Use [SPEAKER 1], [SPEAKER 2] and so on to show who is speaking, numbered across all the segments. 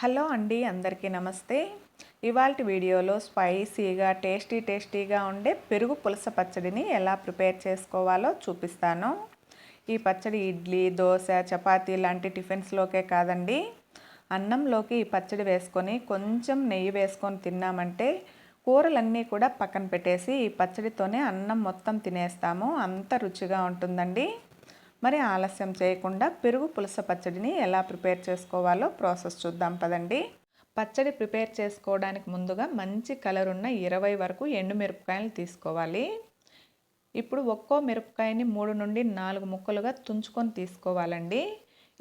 [SPEAKER 1] hello అండి అందరికీ నమస్తే ఇవాళ వీడియోలో స్పైసీగా టేస్టీ టేస్టీగా ఉండే పెరుగు పులస పచ్చడిని ఎలా ప్రిపేర్ చేసుకోవాలో చూపిస్తాను ఈ పచ్చడి ఇడ్లీ దోశ చపాతి లాంటి టిఫిన్స్లోకే కాదండి అన్నంలోకి ఈ పచ్చడి వేసుకొని కొంచెం నెయ్యి వేసుకొని తిన్నామంటే కూరలన్నీ కూడా పక్కన పెట్టేసి ఈ పచ్చడితోనే అన్నం మొత్తం తినేస్తాము అంత రుచిగా ఉంటుందండి మరి ఆలస్యం చేయకుండా పెరుగు పులస పచ్చడిని ఎలా ప్రిపేర్ చేసుకోవాలో ప్రాసెస్ చూద్దాం పదండి పచ్చడి ప్రిపేర్ చేసుకోవడానికి ముందుగా మంచి కలర్ ఉన్న ఇరవై వరకు ఎండుమిరపకాయలు తీసుకోవాలి ఇప్పుడు ఒక్కో మిరపకాయని మూడు నుండి నాలుగు ముక్కలుగా తుంచుకొని తీసుకోవాలండి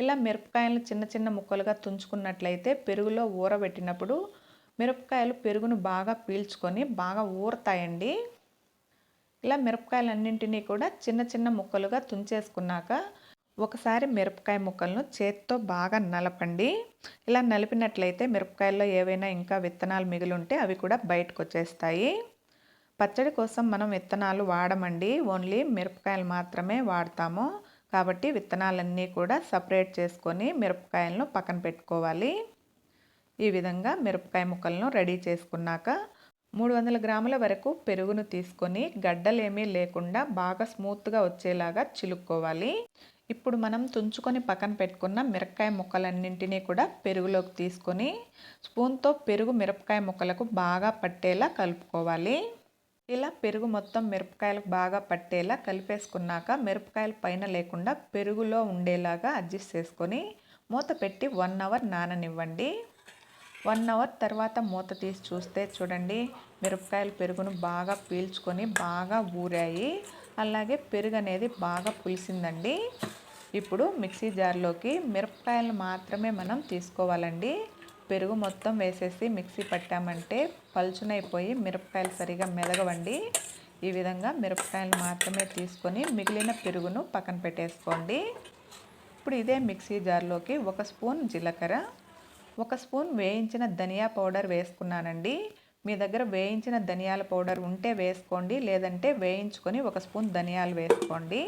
[SPEAKER 1] ఇలా మిరపకాయలను చిన్న చిన్న ముక్కలుగా తుంచుకున్నట్లయితే పెరుగులో ఊరబెట్టినప్పుడు మిరపకాయలు పెరుగును బాగా పీల్చుకొని బాగా ఊరుతాయండి ఇలా మిరపకాయలన్నింటినీ కూడా చిన్న చిన్న ముక్కలుగా తుంచేసుకున్నాక ఒకసారి మిరపకాయ ముక్కలను చేత్తో బాగా నలపండి ఇలా నలిపినట్లయితే మిరపకాయల్లో ఏవైనా ఇంకా విత్తనాలు మిగిలి ఉంటే అవి కూడా బయటకు వచ్చేస్తాయి పచ్చడి కోసం మనం విత్తనాలు వాడమండి ఓన్లీ మిరపకాయలు మాత్రమే వాడతాము కాబట్టి విత్తనాలన్నీ కూడా సపరేట్ చేసుకొని మిరపకాయలను పక్కన పెట్టుకోవాలి ఈ విధంగా మిరపకాయ ముక్కలను రెడీ చేసుకున్నాక మూడు వందల గ్రాముల వరకు పెరుగును తీసుకొని గడ్డలేమీ లేకుండా బాగా స్మూత్గా వచ్చేలాగా చిలుక్కోవాలి ఇప్పుడు మనం తుంచుకొని పక్కన పెట్టుకున్న మిరపకాయ ముక్కలన్నింటినీ కూడా పెరుగులోకి తీసుకొని స్పూన్తో పెరుగు మిరపకాయ ముక్కలకు బాగా పట్టేలా కలుపుకోవాలి ఇలా పెరుగు మొత్తం మిరపకాయలకు బాగా పట్టేలా కలిపేసుకున్నాక మిరపకాయల పైన లేకుండా పెరుగులో ఉండేలాగా అడ్జస్ట్ చేసుకొని మూత పెట్టి వన్ అవర్ నాననివ్వండి వన్ అవర్ తర్వాత మూత తీసి చూస్తే చూడండి మిరపకాయలు పెరుగును బాగా పీల్చుకొని బాగా ఊరాయి అలాగే పెరుగు అనేది బాగా పులిసిందండి ఇప్పుడు మిక్సీ జార్లోకి మిరపకాయలు మాత్రమే మనం తీసుకోవాలండి పెరుగు మొత్తం వేసేసి మిక్సీ పట్టామంటే పలుచునైపోయి మిరపకాయలు సరిగా మెదగవండి ఈ విధంగా మిరపకాయలు మాత్రమే తీసుకొని మిగిలిన పెరుగును పక్కన పెట్టేసుకోండి ఇప్పుడు ఇదే మిక్సీ జార్లోకి ఒక స్పూన్ జీలకర్ర ఒక స్పూన్ వేయించిన ధనియా పౌడర్ వేసుకున్నానండి మీ దగ్గర వేయించిన ధనియాల పౌడర్ ఉంటే వేసుకోండి లేదంటే వేయించుకొని ఒక స్పూన్ ధనియాలు వేసుకోండి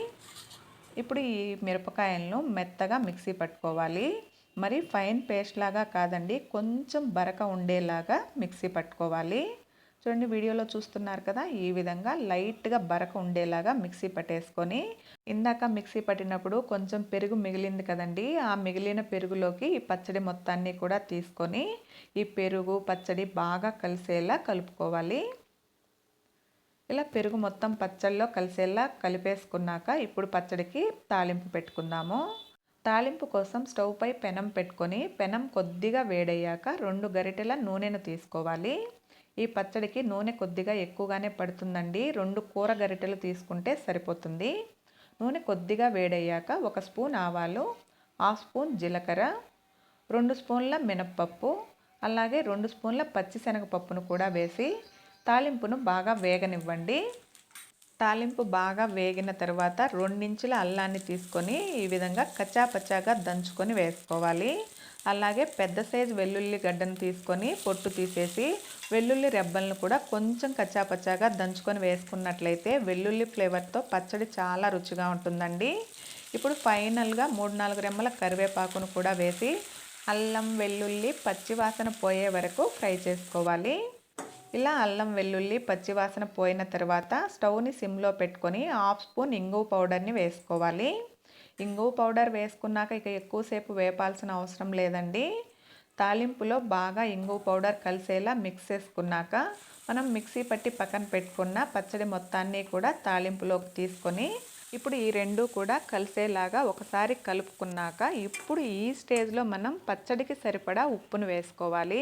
[SPEAKER 1] ఇప్పుడు ఈ మిరపకాయలను మెత్తగా మిక్సీ పట్టుకోవాలి మరి ఫైన్ పేస్ట్ లాగా కాదండి కొంచెం బరక ఉండేలాగా మిక్సీ పట్టుకోవాలి చూడండి వీడియోలో చూస్తున్నారు కదా ఈ విధంగా లైట్గా బరక ఉండేలాగా మిక్సీ పట్టేసుకొని ఇందాక మిక్సీ పట్టినప్పుడు కొంచెం పెరుగు మిగిలింది కదండి ఆ మిగిలిన పెరుగులోకి ఈ పచ్చడి మొత్తాన్ని కూడా తీసుకొని ఈ పెరుగు పచ్చడి బాగా కలిసేలా కలుపుకోవాలి ఇలా పెరుగు మొత్తం పచ్చడిలో కలిసేలా కలిపేసుకున్నాక ఇప్పుడు పచ్చడికి తాలింపు పెట్టుకుందాము తాలింపు కోసం స్టవ్పై పెనం పెట్టుకొని పెనం కొద్దిగా వేడయ్యాక రెండు గరిటెల నూనెను తీసుకోవాలి ఈ పచ్చడికి నూనె కొద్దిగా ఎక్కువగానే పడుతుందండి రెండు కూర గరిటెలు తీసుకుంటే సరిపోతుంది నూనె కొద్దిగా వేడయ్యాక ఒక స్పూన్ ఆవాలు హాఫ్ స్పూన్ జీలకర్ర రెండు స్పూన్ల మినప్పప్పు అలాగే రెండు స్పూన్ల పచ్చిశనగపప్పును కూడా వేసి తాలింపును బాగా వేగనివ్వండి తాలింపు బాగా వేగిన తర్వాత రెండించుల అల్లాన్ని తీసుకొని ఈ విధంగా కచ్చాపచ్చాగా దంచుకొని వేసుకోవాలి అలాగే పెద్ద సైజు వెల్లుల్లి గడ్డను తీసుకొని పొట్టు తీసేసి వెల్లుల్లి రెబ్బలను కూడా కొంచెం కచ్చాపచ్చాగా దంచుకొని వేసుకున్నట్లయితే వెల్లుల్లి ఫ్లేవర్తో పచ్చడి చాలా రుచిగా ఉంటుందండి ఇప్పుడు ఫైనల్గా మూడు నాలుగు రెమ్మల కరివేపాకును కూడా వేసి అల్లం వెల్లుల్లి పచ్చివాసన పోయే వరకు ఫ్రై చేసుకోవాలి ఇలా అల్లం వెల్లుల్లి పచ్చివాసన పోయిన తర్వాత స్టవ్ని సిమ్లో పెట్టుకొని హాఫ్ స్పూన్ ఇంగువ పౌడర్ని వేసుకోవాలి ఇంగువ పౌడర్ వేసుకున్నాక ఇక ఎక్కువసేపు వేపాల్సిన అవసరం లేదండి తాలింపులో బాగా ఇంగువ పౌడర్ కలిసేలా మిక్స్ చేసుకున్నాక మనం మిక్సీ పట్టి పక్కన పెట్టుకున్న పచ్చడి మొత్తాన్ని కూడా తాలింపులోకి తీసుకొని ఇప్పుడు ఈ రెండు కూడా కలిసేలాగా ఒకసారి కలుపుకున్నాక ఇప్పుడు ఈ స్టేజ్లో మనం పచ్చడికి సరిపడా ఉప్పును వేసుకోవాలి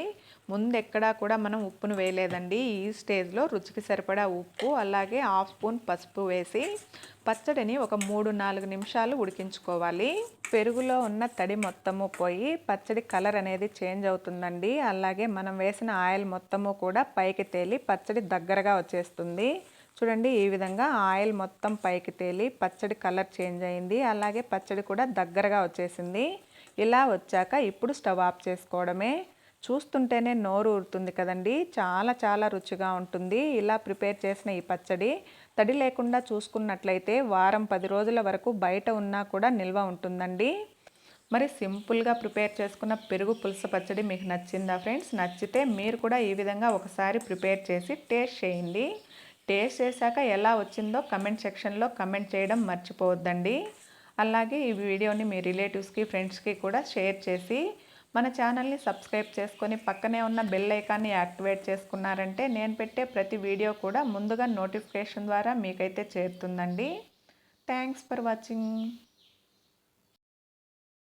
[SPEAKER 1] ముందు ఎక్కడా కూడా మనం ఉప్పును వేయలేదండి ఈ స్టేజ్లో రుచికి సరిపడా ఉప్పు అలాగే హాఫ్ స్పూన్ పసుపు వేసి పచ్చడిని ఒక మూడు నాలుగు నిమిషాలు ఉడికించుకోవాలి పెరుగులో ఉన్న తడి మొత్తము పోయి పచ్చడి కలర్ అనేది చేంజ్ అవుతుందండి అలాగే మనం వేసిన ఆయిల్ మొత్తము కూడా పైకి తేలి పచ్చడి దగ్గరగా వచ్చేస్తుంది చూడండి ఈ విధంగా ఆయిల్ మొత్తం పైకి తేలి పచ్చడి కలర్ చేంజ్ అయింది అలాగే పచ్చడి కూడా దగ్గరగా వచ్చేసింది ఇలా వచ్చాక ఇప్పుడు స్టవ్ ఆఫ్ చేసుకోవడమే చూస్తుంటేనే నోరు ఊరుతుంది కదండి చాలా చాలా రుచిగా ఉంటుంది ఇలా ప్రిపేర్ చేసిన ఈ పచ్చడి తడి లేకుండా చూసుకున్నట్లయితే వారం పది రోజుల వరకు బయట ఉన్నా కూడా నిల్వ ఉంటుందండి మరి సింపుల్గా ప్రిపేర్ చేసుకున్న పెరుగు పులుస పచ్చడి మీకు నచ్చిందా ఫ్రెండ్స్ నచ్చితే మీరు కూడా ఈ విధంగా ఒకసారి ప్రిపేర్ చేసి టేస్ట్ చేయండి టేస్ట్ చేశాక ఎలా వచ్చిందో కమెంట్ సెక్షన్లో కమెంట్ చేయడం మర్చిపోవద్దండి అలాగే ఈ వీడియోని మీ రిలేటివ్స్కి ఫ్రెండ్స్కి కూడా షేర్ చేసి మన ఛానల్ని సబ్స్క్రైబ్ చేసుకొని పక్కనే ఉన్న బెల్ ఐకాన్ని యాక్టివేట్ చేసుకున్నారంటే నేను పెట్టే ప్రతి వీడియో కూడా ముందుగా నోటిఫికేషన్ ద్వారా మీకైతే చేరుతుందండి థ్యాంక్స్ ఫర్ వాచింగ్